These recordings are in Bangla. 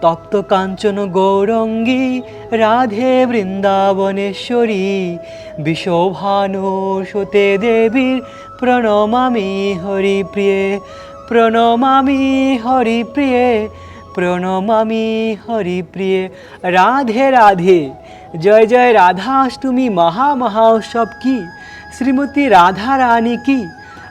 তপ্ত কাঞ্চন গৌরঙ্গী, রাধে বৃন্দাবনেশ্বরী বিশোভানু সুতে দেবীর প্রণমামি হরিপ্রিয়ে প্রণমামি হরিপ্রিয়ে প্রণমামি হরিপ্রিয়ে রাধে রাধে, জয় জয় রাধাষ্টমী মহা মহা উৎসব কি? শ্রীমতী রাধা রানী কি?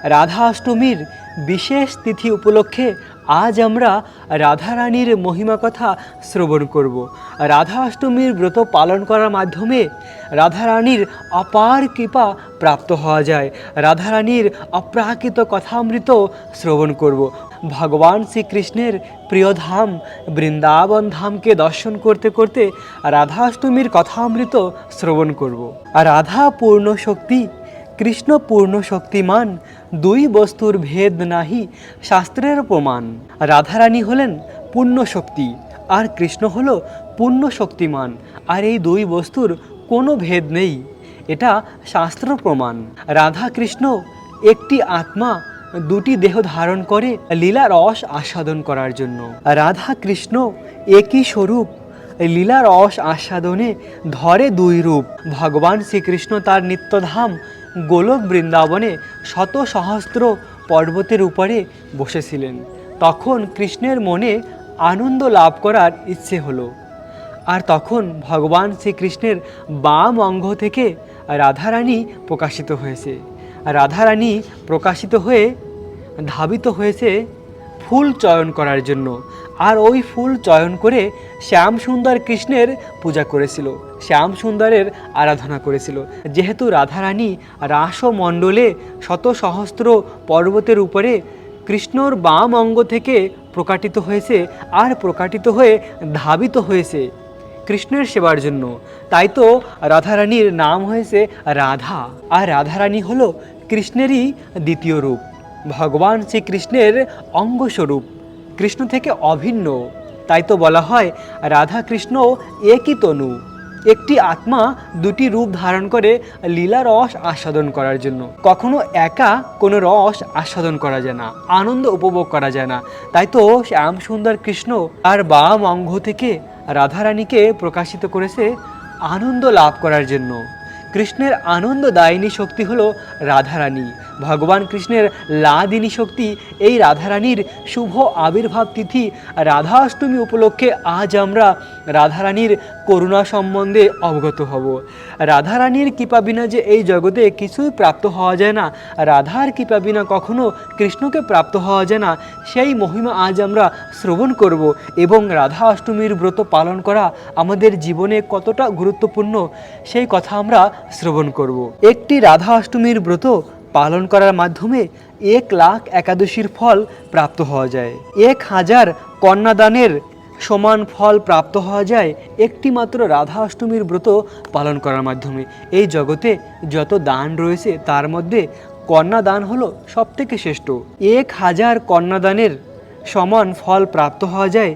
রাধাষ্টমীর বিশেষ তিথি উপলক্ষে আজ আমরা রাধারানীর মহিমা কথা শ্রবণ করব। রাধা অষ্টমীর ব্রত পালন করার মাধ্যমে রাধারানীর অপার কৃপা প্রাপ্ত হওয়া যায়। রাধারানীর অপ্রাকৃত কথামৃত শ্রবণ করব। ভগবান শ্রীকৃষ্ণের প্রিয় ধাম বৃন্দাবন ধামকে দর্শন করতে করতে রাধা রাধাষ্টমীর কথামৃত শ্রবণ করব। রাধা পূর্ণ শক্তি কৃষ্ণ পূর্ণ শক্তিমান, দুই বস্তুর ভেদ নাহি শাস্ত্রের প্রমাণ। রাধারানী হলেন পূর্ণ শক্তি, আর কৃষ্ণ হলো পূর্ণ শক্তিমান, আর এই দুই বস্তুর কোনো ভেদ নেই, এটা শাস্ত্র প্রমাণ। রাধা কৃষ্ণ একটি আত্মা, দুটি দেহ ধারণ করে লীলা রস আস্বাদন করার জন্য। রাধা কৃষ্ণ একই স্বরূপ লীলা রস আস্বাদনে ধরে দুই রূপ, ভগবান শ্রীকৃষ্ণ তার নিত্যধাম গোলক বৃন্দাবনে শত সহস্র পর্বতের উপরে বসেছিলেন। তখন কৃষ্ণের মনে আনন্দ লাভ করার ইচ্ছে হলো। আর তখন ভগবান শ্রীকৃষ্ণের বাম অঙ্গ থেকে রাধারানী প্রকাশিত হয়েছে। রাধারানী প্রকাশিত হয়ে ধাবিত হয়েছে ফুল চয়ন করার জন্য। আর ওই ফুল চয়ন করে শ্যাম সুন্দর কৃষ্ণের পূজা করেছিল। শ্যাম সুন্দরের আরাধনা করেছিল। যেহেতু রাধারানী রাসমণ্ডলে শত সহস্র পর্বতের উপরে কৃষ্ণর বাম অঙ্গ থেকে প্রকাটিত হয়েছে আর প্রকাটিত হয়ে ধাবিত হয়েছে কৃষ্ণের সেবার জন্য। তাই তো রাধারানীর নাম হয়েছে রাধা। আর রাধারানী হলো কৃষ্ণেরই দ্বিতীয় রূপ। ভগবান শ্রীকৃষ্ণের অঙ্গস্বরূপ। কৃষ্ণ থেকে অভিন্ন। তাই তো বলা হয় রাধা কৃষ্ণ একই তনু। একটি আত্মা দুটি রূপ ধারণ করে লীলা রস আস্বাদন করার জন্য। কখনো একা কোনো রস আস্বাদন করা যায় না, আনন্দ উপভোগ করা যায় না। তাই তো শ্যাম সুন্দর কৃষ্ণ আর বাম অঙ্গ থেকে রাধারানীকে প্রকাশিত করেছে আনন্দ লাভ করার জন্য। কৃষ্ণের আনন্দদায়িনী শক্তি হলো রাধারানী। ভগবান কৃষ্ণের লাদিনী শক্তি, এই রাধারানীর শুভ আবির্ভাব তিথি রাধাষ্টমী উপলক্ষে আজ আমরা রাধারানীর করুণা সম্বন্ধে অবগত হব। রাধারানীর কৃপা বিনা যে এই জগতে কিছুই প্রাপ্ত হওয়া যায় না, রাধার কৃপা বিনা কখনো কৃষ্ণকে প্রাপ্ত হওয়া যায় না, সেই মহিমা আজ আমরা শ্রবণ করব এবং রাধা অষ্টমীর ব্রত পালন করা আমাদের জীবনে কতটা গুরুত্বপূর্ণ, সেই কথা আমরা শ্রবণ করব। একটি রাধা অষ্টমীর ব্রত পালন করার মাধ্যমে এক লাখ একাদশীর ফল প্রাপ্ত হওয়া যায়। এক হাজার কন্যাদানের সমান ফল প্রাপ্ত হওয়া যায় একটি মাত্র রাধা অষ্টমীর ব্রত পালন করার মাধ্যমে। এই জগতে যত দান রয়েছে, তার মধ্যে কন্যাদান হলো সবথেকে শ্রেষ্ঠ। এক হাজার কন্যাদানের সমান ফল প্রাপ্ত হওয়া যায়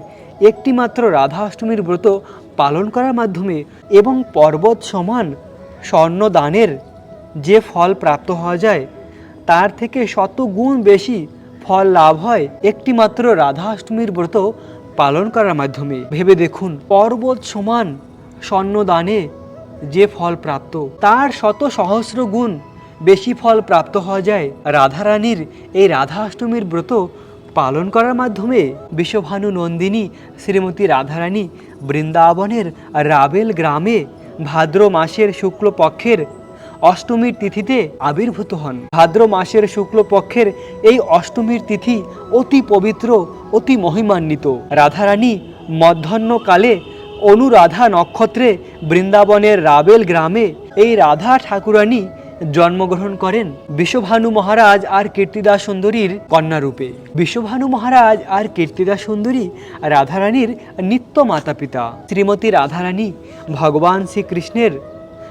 একটি মাত্র রাধা অষ্টমীর ব্রত পালন করার মাধ্যমে এবং পর্বত সমান স্বর্ণদানের যে ফল প্রাপ্ত হওয়া যায়, তার থেকে শত গুণ বেশি ফল লাভ হয় একটি মাত্র রাধা অষ্টমীর ব্রত পালন করার মাধ্যমে। ভেবে দেখুন, পর্বত সমান স্বর্ণদানে যে ফল প্রাপ্ত, তার শত সহস্র গুণ বেশি ফল প্রাপ্ত হওয়া যায়। রাধারানীর এই রাধা অষ্টমীর ব্রত পালন করার মাধ্যমে বিশ্বভানু নন্দিনী, শ্রীমতী রাধারানী বৃন্দাবনের রাবেল গ্রামে ভাদ্র মাসের শুক্লপক্ষের অষ্টমীর তিথিতে আবির্ভূত হন। ভাদ্র মাসের শুক্লপক্ষের এই অষ্টমীর তিথি অতি পবিত্র, অতি মহিমান্বিত। রাধারানী মধ্যাহ্নকালে অনুরাধা নক্ষত্রে বৃন্দাবনের রাবেল গ্রামে এই রাধা ঠাকুরানী জন্মগ্রহণ করেন বিশ্বভানু মহারাজ আর কীর্তিদা সুন্দরীর কন্যারূপে। বিশ্বভানু মহারাজ আর কীর্তিদা সুন্দরী রাধারানীর নিত্য মাতা পিতা শ্রীমতী রাধারানী ভগবান শ্রীকৃষ্ণের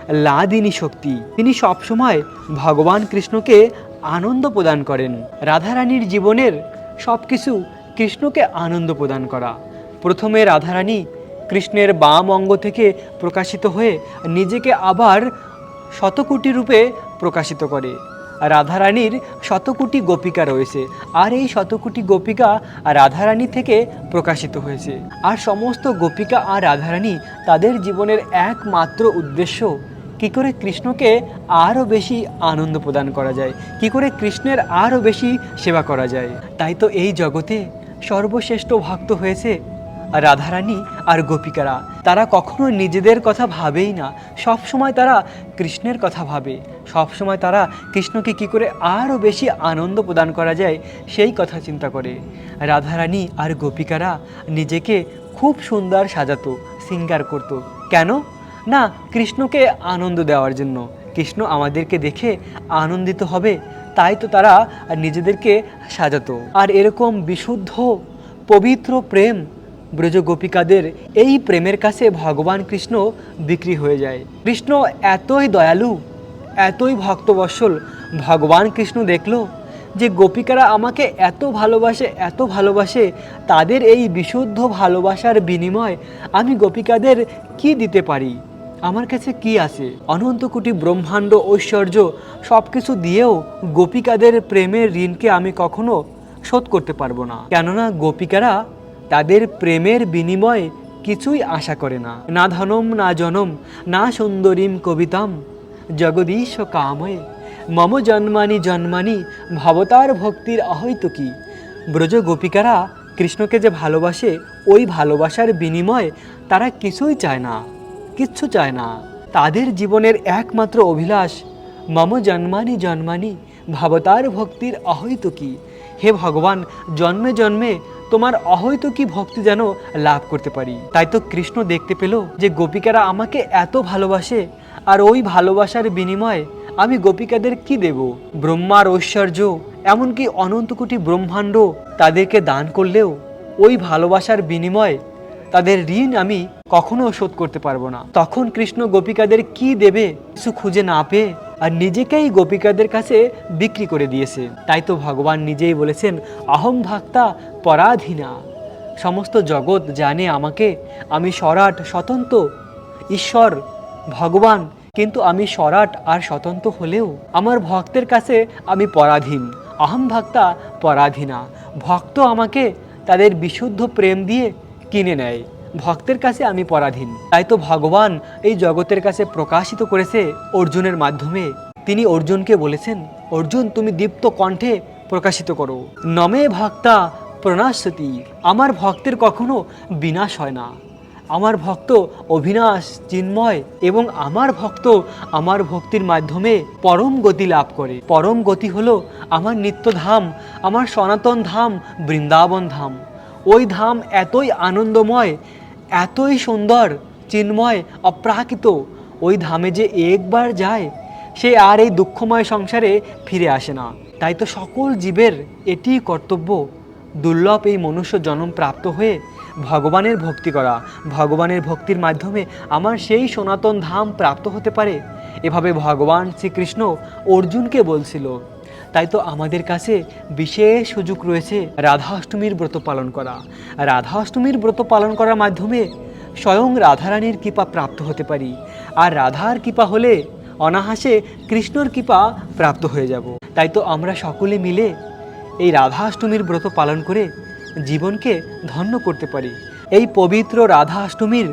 লাদিনী শক্তি। তিনি সবসময় ভগবান কৃষ্ণকে আনন্দ প্রদান করেন। রাধারানীর জীবনের সব কিছু কৃষ্ণকে আনন্দ প্রদান করা। প্রথমে রাধারানী কৃষ্ণের বাম অঙ্গ থেকে প্রকাশিত হয়ে নিজেকে আবার শতকোটি রূপে প্রকাশিত করে। রাধারানীর শতকোটি গোপিকা রয়েছে। আর এই শতকোটি গোপিকা রাধারানী থেকে প্রকাশিত হয়েছে। আর সমস্ত গোপিকা আর রাধারানী তাদের জীবনের একমাত্র উদ্দেশ্য, কি করে কৃষ্ণকে আরও বেশি আনন্দ প্রদান করা যায়, কি করে কৃষ্ণের আরও বেশি সেবা করা যায়। তাই তো এই জগতে সর্বশ্রেষ্ঠ ভক্ত হয়েছে রাধারানী আর গোপিকারা। তারা কখনো নিজেদের কথা ভাবেই না। সব সময় তারা কৃষ্ণের কথা ভাবে। সব সময় তারা কৃষ্ণকে কি করে আরও বেশি আনন্দ প্রদান করা যায়, সেই কথা চিন্তা করে। রাধারানী আর গোপিকারা নিজেকে খুব সুন্দর সাজাতো, সিঙ্গার করতো। কেন? না, কৃষ্ণকে আনন্দ দেওয়ার জন্য। কৃষ্ণ আমাদেরকে দেখে আনন্দিত হবে, তাই তো তারা নিজেদেরকে সাজাতো। আর এরকম বিশুদ্ধ, পবিত্র প্রেম ব্রজ গোপিকাদের এই প্রেমের কাছে ভগবান কৃষ্ণ বিক্রি হয়ে যায়। কৃষ্ণ এতই দয়ালু, এতই ভক্তবৎসল, ভগবান কৃষ্ণ দেখল যে গোপিকারা আমাকে এত ভালোবাসে এত ভালোবাসে, তাদের এই বিশুদ্ধ ভালোবাসার বিনিময় আমি গোপিকাদের কি দিতে পারি? আমার কাছে কি আছে? অনন্ত কোটি ব্রহ্মাণ্ড ঐশ্বর্য সব কিছু দিয়েও গোপিকাদের প্রেমের ঋণকে আমি কখনো শোধ করতে পারব না। কেননা গোপিকারা তাদের প্রেমের বিনিময়ে কিছুই আশা করে না। না ধনম, না জনম, না সুন্দরীম কবিতাম, জগদীশ কাময়ে, মম জন্মানি জন্মানি, ভবতার ভক্তির অহৈত কি? ব্রজ গোপিকারা কৃষ্ণকে যে ভালোবাসে, ওই ভালোবাসার বিনিময়ে তারা কিছুই চায় না, কিচ্ছু চায় না। তাদের জীবনের একমাত্র অভিলাষ, মম জন্মানি জন্মানি, ভবতার ভক্তির অহৈত কি? হে ভগবান, জন্মে জন্মে তোমার অহৈত কি ভক্তি যেন লাভ করতে পারি। তাই তো কৃষ্ণ দেখতে পেল যে গোপিকারা আমাকে এত ভালোবাসে, আর ওই ভালোবাসার বিনিময়ে আমি গোপিকাদের কি দেব? ব্রহ্মার ঐশ্বর্য, এমনকি অনন্ত কোটি ব্রহ্মাণ্ড তাদেরকে দান করলেও ওই ভালোবাসার বিনিময়ে তাদের ঋণ আমি কখনো শোধ করতে পারব না। তখন কৃষ্ণ গোপিকাদের কি দেবে কিছু খুঁজে না পেয়ে আর নিজেকেই গোপিকাদের কাছে বিক্রি করে দিয়েছে। তাই তো ভগবান নিজেই বলেছেন অহম ভক্তা পরাধীনা। সমস্ত জগৎ জানে আমাকে, আমি সরাট স্বতন্ত্র। ঈশ্বর, ভগবান, কিন্তু আমি সরাট আর স্বতন্ত্র হলেও আমার ভক্তের কাছে আমি পরাধীন। অহম ভক্তা পরাধীনা। ভক্ত আমাকে তাদের বিশুদ্ধ প্রেম দিয়ে কিনে নেয়। ভক্তের কাছে আমি পরাধীন। তাই তো ভগবান এই জগতের কাছে প্রকাশিত করেছে অর্জুনের মাধ্যমে। তিনি অর্জুনকে বলেছেন, অর্জুন, তুমি দীপ্ত কণ্ঠে প্রকাশিত করো। নমে ভক্তা প্রণাশতি আমার ভক্তের কখনো বিনাশ হয় না। আমার ভক্ত অভিনাশ চিন্ময় এবং আমার ভক্ত আমার ভক্তির মাধ্যমে পরম গতি লাভ করে। পরম গতি হলো আমার নিত্যধাম, আমার সনাতন ধাম, বৃন্দাবন ধাম। ওই ধাম এতই আনন্দময় এতই সুন্দর, চিন্ময়, অপ্রাকৃত। ওই ধামে যে একবার যায়, সে আর এই দুঃখময় সংসারে ফিরে আসে না। তাই তো সকল জীবের এটিই কর্তব্য। দুর্লভ এই মনুষ্য জন্ম প্রাপ্ত হয়ে ভগবানের ভক্তি করা। ভগবানের ভক্তির মাধ্যমে আমার সেই সনাতন ধাম প্রাপ্ত হতে পারে। এভাবে ভগবান শ্রীকৃষ্ণ অর্জুনকে বলছিল তাই তো আমাদের কাছে বিশেষ সুযোগ রয়েছে রাধা অষ্টমীর ব্রত পালন করা। রাধা অষ্টমীর ব্রত পালন করার মাধ্যমে স্বয়ং রাধারানীর কৃপা প্রাপ্ত হতে পারি। আর রাধার কৃপা হলে অনাহাসে কৃষ্ণর কৃপা প্রাপ্ত হয়ে যাব। তাই তো আমরা সকলে মিলে এই রাধা অষ্টমীর ব্রত পালন করে জীবনকে ধন্য করতে পারি। এই পবিত্র রাধা অষ্টমীর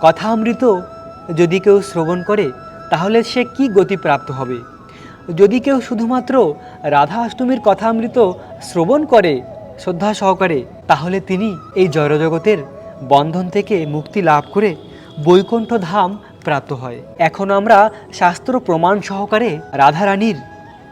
কথামৃত যদি কেউ শ্রবণ করে, তাহলে সে কি গতি প্রাপ্ত হবে? যদি কেউ শুধুমাত্র রাধা অষ্টমীর কথামৃত শ্রবণ করে শ্রদ্ধা সহকারে, তাহলে তিনি এই জড়জগতের বন্ধন থেকে মুক্তি লাভ করে বৈকুণ্ঠ ধাম প্রাপ্ত হয়। এখন আমরা শাস্ত্র প্রমাণ সহকারে রাধারানীর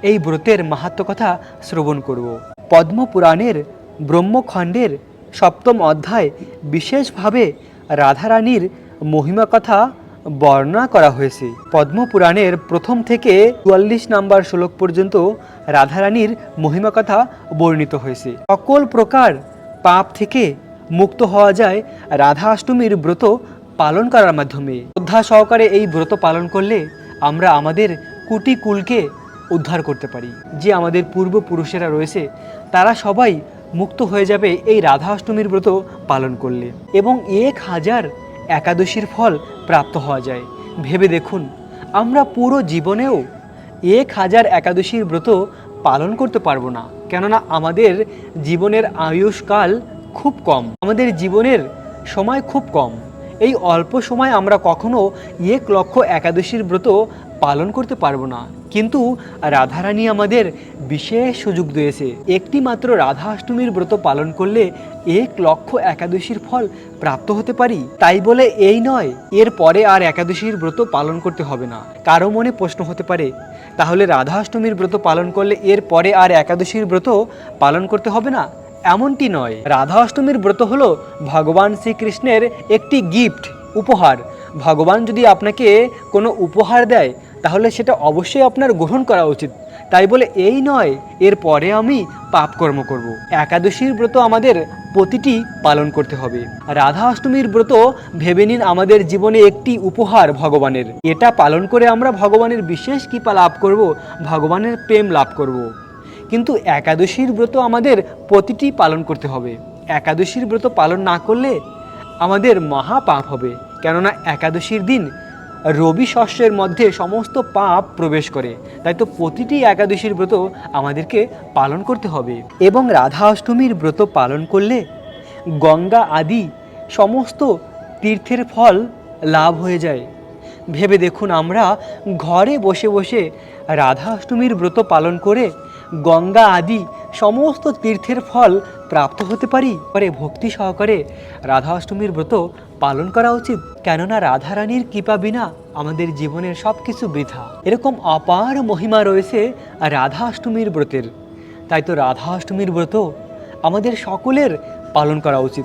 এই ব্রতের মাহাত্ম কথা শ্রবণ করব। পদ্মপুরাণের ব্রহ্মখণ্ডের সপ্তম অধ্যায় বিশেষভাবে রাধারানীর মহিমা কথা বর্ণনা করা হয়েছে। পদ্মপুরাণের প্রথম থেকে চুয়াল্লিশ নাম্বার শ্লোক পর্যন্ত রাধারানীর মহিমা কথা বর্ণিত হয়েছে। সকল প্রকার পাপ থেকে মুক্ত হওয়া যায় রাধা অষ্টমীর ব্রত পালন করার মাধ্যমে। শ্রদ্ধা সহকারে এই ব্রত পালন করলে আমরা আমাদের কুটি কুলকে উদ্ধার করতে পারি। যে আমাদের পূর্বপুরুষেরা রয়েছে, তারা সবাই মুক্ত হয়ে যাবে এই রাধা অষ্টমীর ব্রত পালন করলে। এবং এক হাজার একাদশীর ফল প্রাপ্ত হওয়া যায়। ভেবে দেখুন, আমরা পুরো জীবনেও এক হাজার একাদশীর ব্রত পালন করতে পারব না। কেননা আমাদের জীবনের আয়ুষকাল খুব কম। আমাদের জীবনের সময় খুব কম। এই অল্প সময় আমরা কখনো এক লক্ষ একাদশীর ব্রত পালন করতে পারব না। কিন্তু রাধারানী আমাদের বিশেষ সুযোগ দিয়েছে। একটি মাত্র রাধা অষ্টমীর ব্রত পালন করলে এক লক্ষ একাদশীর ফল প্রাপ্ত হতে পারি? তাই বলে এই নয়, এর পরে আর একাদশীর ব্রত পালন করতে হবে না। কারও মনে প্রশ্ন হতে পারে, তাহলে রাধা অষ্টমীর ব্রত পালন করলে এর পরে আর একাদশীর ব্রত পালন করতে হবে না? এমনটি নয়। রাধা অষ্টমীর ব্রত হলো ভগবান শ্রীকৃষ্ণের একটি গিফট, উপহার। ভগবান যদি আপনাকে কোনো উপহার দেয় তাহলে সেটা অবশ্যই আপনার গ্রহণ করা উচিত। তাই বলে এই নয়, এর পরে আমি পাপকর্ম করব। একাদশীর ব্রত আমাদের প্রতিটি পালন করতে হবে। রাধা অষ্টমীর ব্রত ভেবে নিন আমাদের জীবনে একটি উপহার ভগবানের। এটা পালন করে আমরা ভগবানের বিশেষ কৃপা লাভ করব, ভগবানের প্রেম লাভ করব। কিন্তু একাদশীর ব্রত আমাদের প্রতিটি পালন করতে হবে। একাদশীর ব্রত পালন না করলে আমাদের মহা পাপ হবে। কেননা একাদশীর দিন রবি শস্যের মধ্যে সমস্ত পাপ প্রবেশ করে। তাই তো প্রতিটি একাদশীর ব্রত আমাদেরকে পালন করতে হবে। এবং রাধা অষ্টমীর ব্রত পালন করলে গঙ্গা আদি সমস্ত তীর্থের ফল লাভ হয়ে যায়। ভেবে দেখুন আমরা ঘরে বসে বসে রাধা অষ্টমীর ব্রত পালন করে গঙ্গা আদি সমস্ত তীর্থের ফল প্রাপ্ত হতে পারি। পরে ভক্তি সহকারে রাধা অষ্টমীর ব্রত পালন করা উচিত। কেননা রাধারানীর কৃপা বিনা আমাদের জীবনের সব কিছু বৃথা। এরকম অপার মহিমা রয়েছে রাধা অষ্টমীর ব্রতের। তাই তো রাধা অষ্টমীর ব্রত আমাদের সকলের পালন করা উচিত।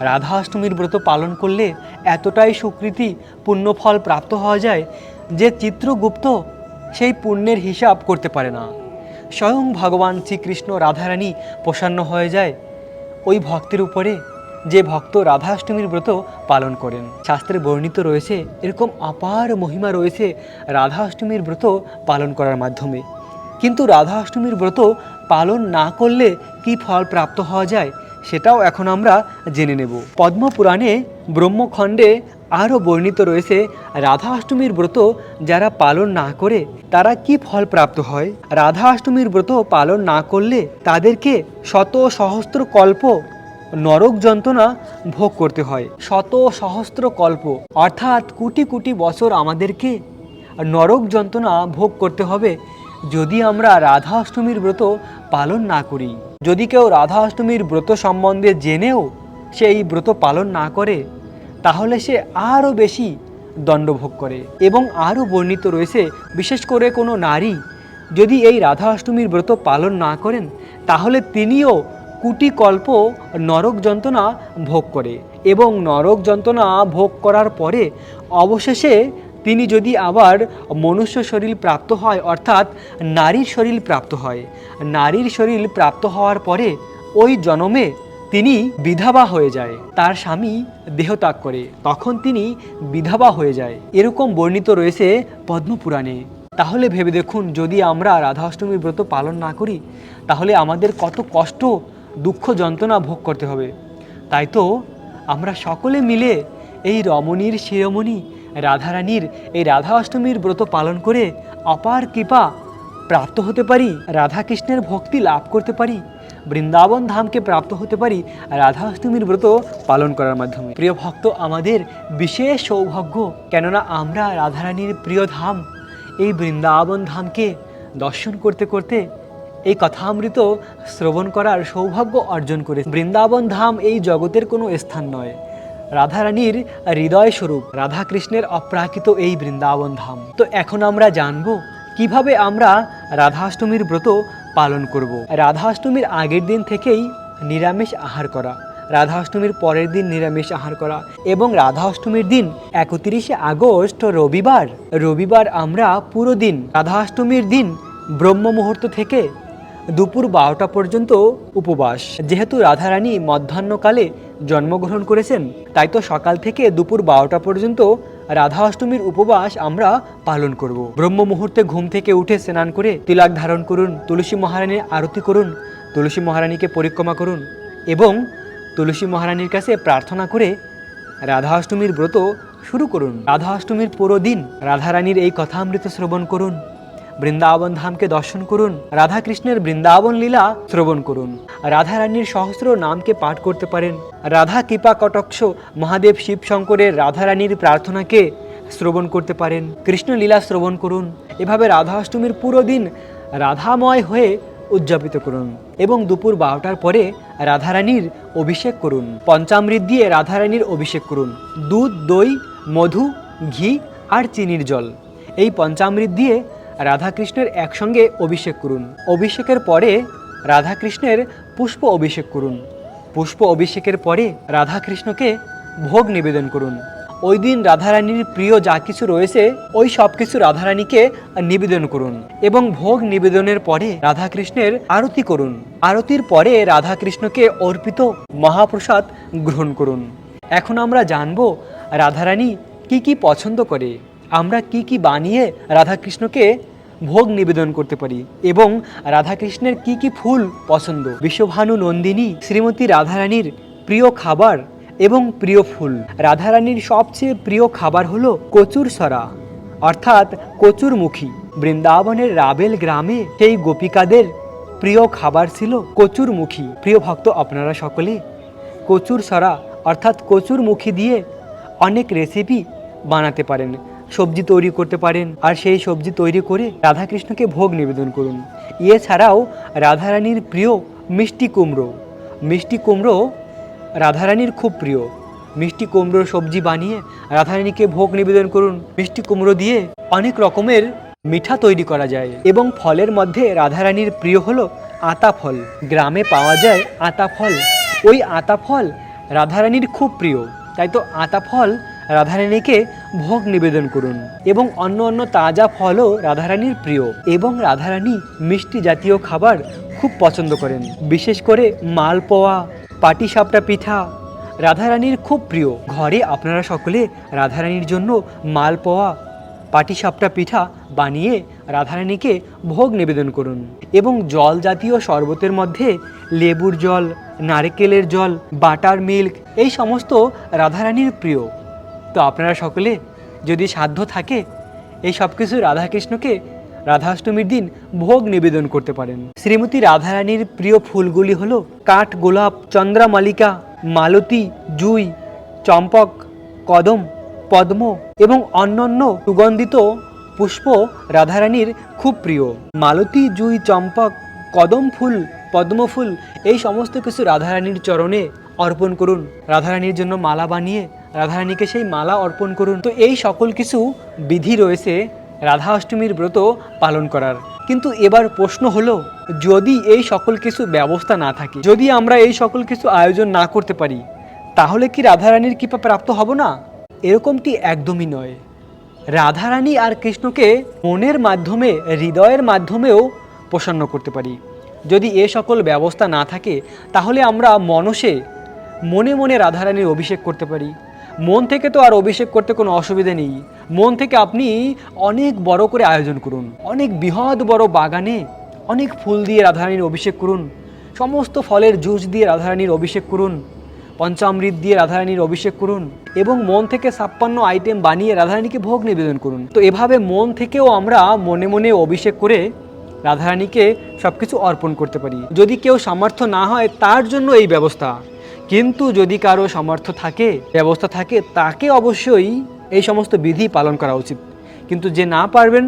রাধা অষ্টমীর ব্রত পালন করলে এতটাই সুকৃতি, পুণ্যফল প্রাপ্ত হওয়া যায় যে চিত্রগুপ্ত সেই পুণ্যের হিসাব করতে পারে না। স্বয়ং ভগবান শ্রীকৃষ্ণ রাধারানী প্রসন্ন হয়ে যায়। ওই ভক্তের উপরে যে ভক্ত রাধাষ্টমীর ব্রত পালন করেন, শাস্ত্রে বর্ণিত রয়েছে, এরকম অপার মহিমা রয়েছে রাধাষ্টমীর ব্রত পালন করার মাধ্যমে। কিন্তু রাধা অষ্টমীর ব্রত পালন না করলে কি ফল প্রাপ্ত হওয়া যায়, সেটাও এখন আমরা জেনে নেব। পদ্মপুরাণে ব্রহ্মখণ্ডে আরও বর্ণিত রয়েছে রাধা অষ্টমীর ব্রত যারা পালন না করে, তারা কি ফল প্রাপ্ত হয়? রাধা অষ্টমীর ব্রত পালন না করলে তাদেরকে শত সহস্র কল্প নরক যন্ত্রণা ভোগ করতে হয়। শত সহস্র কল্প, অর্থাৎ কোটি কোটি বছর আমাদেরকে নরক যন্ত্রণা ভোগ করতে হবে যদি আমরা রাধা অষ্টমীর ব্রত পালন না করি। যদি কেউ রাধা অষ্টমীর ব্রত সম্বন্ধে জেনেও সে এই ব্রত পালন না করে তাহলে সে আরও বেশি দণ্ড ভোগ করে এবং আরও বর্ণিত রয়েছে, বিশেষ করে কোনো নারী যদি এই রাধা অষ্টমীর ব্রত পালন না করেন, তাহলে তিনিও কুটি কল্প নরক যন্ত্রণা ভোগ করে এবং নরক যন্ত্রণা ভোগ করার পরে অবশেষে তিনি যদি আবার মনুষ্য শরীর প্রাপ্ত হয়, অর্থাৎ নারীর শরীর প্রাপ্ত হয়, নারীর শরীর প্রাপ্ত হওয়ার পরে ওই জনমে তিনি বিধবা হয়ে যায়, তার স্বামী দেহত্যাগ করে। তখন তিনি বিধবা হয়ে যায়। এরকম বর্ণিত রয়েছে পদ্মপুরাণে। তাহলে ভেবে দেখুন, যদি আমরা রাধা অষ্টমীর ব্রত পালন না করি, তাহলে আমাদের কত কষ্ট, দুঃখ, যন্ত্রণা ভোগ করতে হবে। তাই তো আমরা সকলে মিলে এই রমণীর শিরোমণি, রাধারানীর এই রাধা অষ্টমীর ব্রত পালন করে অপার কৃপা প্রাপ্ত হতে পারি, রাধাকৃষ্ণের ভক্তি লাভ করতে পারি। বৃন্দাবন ধামকে প্রাপ্ত হতে পারি। রাধা অষ্টমীর ব্রত পালন করার মাধ্যমে। প্রিয় ভক্ত, আমাদের বিশেষ সৌভাগ্য, কেননা আমরা রাধারানীর প্রিয় ধাম। এই বৃন্দাবন ধামকে দর্শন করতে করতে এই কথামৃত শ্রবণ করার সৌভাগ্য অর্জন করে বৃন্দাবন ধাম এই জগতের কোনো স্থান নয়। রাধারানীর হৃদয় স্বরূপ, রাধাকৃষ্ণের অপ্রাকৃত এই বৃন্দাবন ধাম। তো এখন আমরা জানব, কীভাবে আমরা রাধাষ্টমীর ব্রত পালন করব। রাধাষ্টমীর আগের দিন থেকেই নিরামিষ আহার করা রাধা অষ্টমীর পরের দিন নিরামিষ আহার করা এবং রাধা অষ্টমীর দিন একত্রিশে আগস্ট রবিবার রবিবার আমরা পুরো দিন রাধা অষ্টমীর দিন ব্রহ্ম মুহূর্ত থেকে দুপুর বারোটা পর্যন্ত উপবাস যেহেতু রাধারানী মধ্যাহ্নকালে জন্মগ্রহণ করেছেন, তাই তো সকাল থেকে দুপুর বারোটা পর্যন্ত রাধা অষ্টমীর উপবাস আমরা পালন করব। ব্রহ্ম মুহূর্তে ঘুম থেকে উঠে স্নান করে তিলাক ধারণ করুন, তুলসী মহারানীর আরতি করুন, তুলসী মহারানীকে পরিক্রমা করুন এবং তুলসী মহারানীর কাছে প্রার্থনা করে রাধা অষ্টমীর ব্রত শুরু করুন। রাধা অষ্টমীর পুরো দিন রাধারানীর এই কথা কথামৃত শ্রবণ করুন। বৃন্দাবন ধামকে দর্শন করুন রাধা কৃষ্ণের বৃন্দাবন লীলা শ্রবণ করুন। রাধা রানীর সহস্র নামকে পাঠ করতে পারেন। রাধা কৃপা কটক্ষ মহাদেব শিব শঙ্করের রাধা রানীর প্রার্থনাকে শ্রবণ করতে পারেন। কৃষ্ণ লীলা শ্রবণ করুন। এভাবে রাধা অষ্টমীর পুরো দিন রাধাময় হয়ে উদযাপিত করুন এবং দুপুর বারোটার পরে রাধারানীর অভিষেক করুন। পঞ্চামৃত দিয়ে রাধারানীর অভিষেক করুন। দুধ, দই, মধু, ঘি আর চিনির জল। এই পঞ্চামৃত দিয়ে রাধাকৃষ্ণের একসঙ্গে অভিষেক করুন। অভিষেকের পরে রাধাকৃষ্ণের পুষ্প অভিষেক করুন। পুষ্প অভিষেকের পরে রাধাকৃষ্ণকে ভোগ নিবেদন করুন। ওই দিন রাধারানীর প্রিয় যা কিছু রয়েছে, ওই সব কিছু রাধারানীকে নিবেদন করুন এবং ভোগ নিবেদনের পরে রাধাকৃষ্ণের আরতি করুন। আরতির পরে রাধাকৃষ্ণকে অর্পিত মহাপ্রসাদ গ্রহণ করুন। এখন আমরা জানব রাধারানী কি কি পছন্দ করে। আমরা কি কি বানিয়ে রাধাকৃষ্ণকে ভোগ নিবেদন করতে পারি? এবং রাধাকৃষ্ণের কি কি ফুল পছন্দ? বিশ্বভানু নন্দিনী, শ্রীমতী রাধারানীর প্রিয় খাবার এবং প্রিয় ফুল। রাধারানীর সবচেয়ে প্রিয় খাবার হলো কচুর সরা, অর্থাৎ কচুরমুখী বৃন্দাবনের রাবেল গ্রামে সেই গোপিকাদের প্রিয় খাবার ছিল কচুরমুখী প্রিয় ভক্ত, আপনারা সকলে কচুর সরা, অর্থাৎ কচুর মুখী দিয়ে অনেক রেসিপি বানাতে পারেন। সবজি তৈরি করতে পারেন। আর সেই সবজি তৈরি করে রাধাকৃষ্ণকে ভোগ নিবেদন করুন। এছাড়াও রাধারানীর প্রিয় মিষ্টি কুমড়ো। মিষ্টি কুমড়ো রাধারানীর খুব প্রিয়। মিষ্টি কুমড়োর সবজি বানিয়ে রাধারানীকে ভোগ নিবেদন করুন। মিষ্টি কুমড়ো দিয়ে অনেক রকমের মিঠা তৈরি করা যায় এবং ফলের মধ্যে রাধারানীর প্রিয় হলো আতা ফল। গ্রামে পাওয়া যায় আতা ফল। ওই আতা ফল রাধারানীর খুব প্রিয়। তাই তো আতা ফল রাধারানীকে ভোগ নিবেদন করুন এবং অন্য অন্য তাজা ফলও রাধারানীর প্রিয় এবং রাধারানী মিষ্টি জাতীয় খাবার খুব পছন্দ করেন। বিশেষ করে মালপোয়া, পাটিসাপটা পিঠা রাধারানীর খুব প্রিয়। ঘরে আপনারা সকলে রাধারানীর জন্য মালপোয়া, পাটিসাপটা পিঠা বানিয়ে রাধারানীকে ভোগ নিবেদন করুন এবং জল জাতীয় শরবতের মধ্যে লেবুর জল, নারকেলের জল, বাটার মিল্ক এই সমস্ত রাধারানীর প্রিয়। তো আপনারা সকলে যদি সাধ্য থাকে, এই সব কিছু রাধাকৃষ্ণকে রাধাষ্টমীর দিন ভোগ নিবেদন করতে পারেন। শ্রীমতী রাধারানীর প্রিয় ফুলগুলি হল কাঠ, গোলাপ, চন্দ্রামালিকা, মালতী, জুই, চম্পক, কদম, পদ্ম এবং অন্যান্য সুগন্ধিত পুষ্প রাধারানীর খুব প্রিয়। মালতী, জুই, চম্পক, কদম ফুল, পদ্ম ফুল, এই সমস্ত কিছু রাধারানীর চরণে অর্পণ করুন। রাধারানীর জন্য মালা বানিয়ে রাধারানীকে সেই মালা অর্পণ করুন। তো এই সকল কিছু বিধি রয়েছে রাধা অষ্টমীর ব্রত পালন করার। কিন্তু এবার প্রশ্ন হলো, যদি এই সকল কিছু ব্যবস্থা না থাকে, যদি আমরা এই সকল কিছু আয়োজন না করতে পারি, তাহলে কি রাধারানীর কৃপা প্রাপ্ত হব না? এরকমটি একদমই নয়। রাধারানী আর কৃষ্ণকে মনের মাধ্যমে, হৃদয়ের মাধ্যমেও প্রসন্ন করতে পারি। যদি এ সকল ব্যবস্থা না থাকে, তাহলে আমরা মনসে মনে মনে রাধারানীর অভিষেক করতে পারি। মন থেকে তো আর অভিষেক করতে কোনো অসুবিধে নেই। মন থেকে আপনি অনেক বড় করে আয়োজন করুন। অনেক বৃহৎ বড় বাগানে অনেক ফুল দিয়ে রাধারানীর অভিষেক করুন। সমস্ত ফলের জুস দিয়ে রাধারানীর অভিষেক করুন। পঞ্চামৃত দিয়ে রাধারানীর অভিষেক করুন এবং মন থেকে ছাপ্পান্ন আইটেম বানিয়ে রাধারানীকে ভোগ নিবেদন করুন। তো এভাবে মন থেকেও আমরা মনে মনে অভিষেক করে রাধারানীকে সব কিছু অর্পণ করতে পারি। যদি কেউ সামর্থ্য না হয় তার জন্য এই ব্যবস্থা। কিন্তু যদি কারও সামর্থ্য থাকে, ব্যবস্থা থাকে, তাকে অবশ্যই এই সমস্ত বিধি পালন করা উচিত। কিন্তু যে না পারবেন,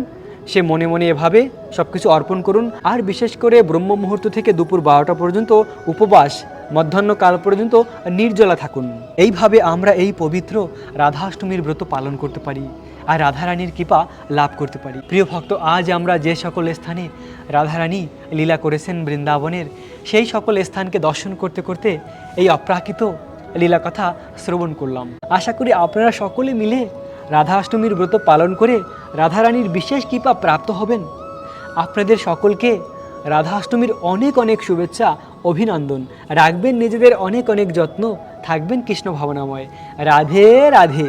সে মনে মনে এভাবে সব কিছু অর্পণ করুন। আর বিশেষ করে ব্রহ্ম মুহূর্ত থেকে দুপুর বারোটা পর্যন্ত উপবাস মধ্যাহ্নকাল পর্যন্ত নির্জলা থাকুন। এইভাবে আমরা এই পবিত্র রাধাষ্টমীর ব্রত পালন করতে পারি। আর রাধারানীর কৃপা লাভ করতে পারি। প্রিয় ভক্ত, আজ আমরা যে সকল স্থানে রাধারানী লীলা করেছেন বৃন্দাবনের, সেই সকল স্থানকে দর্শন করতে করতে এই অপ্রাকৃত লীলা কথা শ্রবণ করলাম। আশা করি আপনারা সকলে মিলে রাধা অষ্টমীর ব্রত পালন করে রাধারানীর বিশেষ কৃপা প্রাপ্ত হবেন। আপনাদের সকলকে রাধা অষ্টমীর অনেক অনেক শুভেচ্ছা, অভিনন্দন। রাখবেন নিজেদের অনেক অনেক যত্ন। থাকবেন কৃষ্ণ ভাবনাময়। রাধে রাধে।